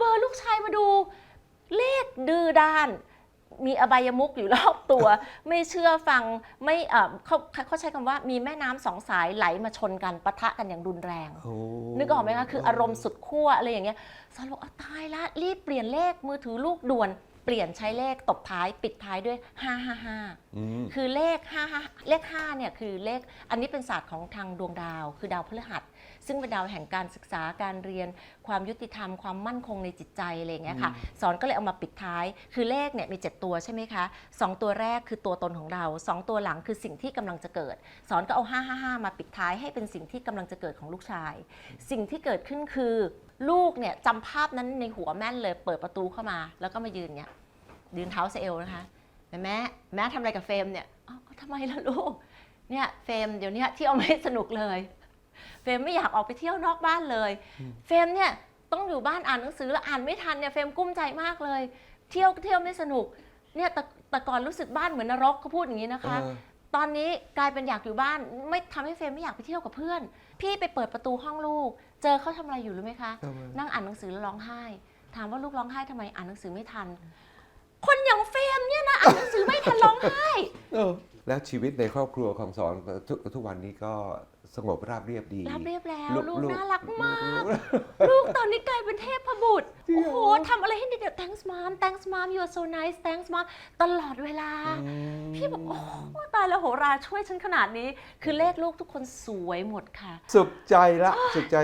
เบอร์ลูกชายมาดู เลขดื้อด้าน มีอบายมุกอยู่รอบตัว ไม่เชื่อฟังไม่เอ่อเขาเขาใช้คำว่ามีแม่น้ำสองสายไหลมาชนกันปะทะกันอย่างรุนแรงโอ้นึกออกไหมคะคืออารมณ์สุดขั้วอะไรอย่างเงี้ยสอนบอกเอาตายละรีบเปลี่ยนเลขมือถือลูกด่วนเป ลี่ยนใช้เลขตบท้ายปิดท้ายด้วย555อืมคือเลข5เลข5เนี่ยคือเลขอันนี้เป็นศาสตร์ของทางดวงดาว คือดาวพฤหัส ซึ่งเป็นดาวแห่งการศึกษาการเรียน ความยุติธรรมความมั่นคงในจิตใจอะไรอย่างเงี้ยค่ะ สอนก็เลยเอามาปิดท้าย คือเลขเนี่ยมี 7 ตัวใช่ไหมคะสองตัวแรกคือตัวตนของเราสองตัวหลังคือสิ่งที่กำลังจะเกิด สอนก็เอา 555 มาปิดท้ายให้เป็นสิ่งที่กำลังจะเกิดของลูกชาย สิ่งที่เกิดขึ้นคือ ลูกเนี่ยจำภาพนั้นในหัวแม่นเลย เปิดประตูเข้ามา แล้วก็มายืนเนี่ย ยืนเท้าเซเอลนะคะแม่แม่แม่ทำอะไรกับเฟรมเนี่ยอ๋อทำไมล่ะลูกเนี่ยเฟรมเดี๋ยวเนี้ยเที่ยวไม่สนุกเลย เฟรมไม่อยากออกไปเที่ยวนอกบ้านเลย เฟรมเนี่ยต้องอยู่บ้านอ่านหนังสือแล้วอ่านไม่ทันเนี่ยเฟรมกุ้มใจมากเลย เที่ยวก็เที่ยวไม่สนุกเนี่ยแต่แต่ก่อนรู้สึกบ้านเหมือนนรกเขาพูดอย่างนี้นะคะเออตอนนี้กลายเป็นอยากอยู่บ้าน ไม่ทำให้เฟรมไม่อยากไปเที่ยวกับเพื่อน พี่ไปเปิดประตูห้องลูก เจอเขาทำอะไรอยู่รู้ไหมคะทำไมนั่งอ่านหนังสือแล้วร้องไห้ ถามว่าลูกร้องไห้ทำไมอ่านหนังสือไม่ทันคน ซื้อไม่ทันร้องไห้แล้วชีวิตในครอบครัวของสอนทุกทุกวันนี้ก็สงบราบเรียบดีราบเรียบแล้ว ลูกน่ารักมากลูกตอนนี้กลายเป็นเทพบุตรโอ้โหทำอะไรให้เด็กๆ thanks mom thanks mom you are so nice thanks mom ตลอดเวลา พี่บอกโอ้ตายแล้วโหราช่วยฉันขนาดนี้ คือเลขลูกทุกคนสวยหมดค่ะ สุขใจละสุขใจ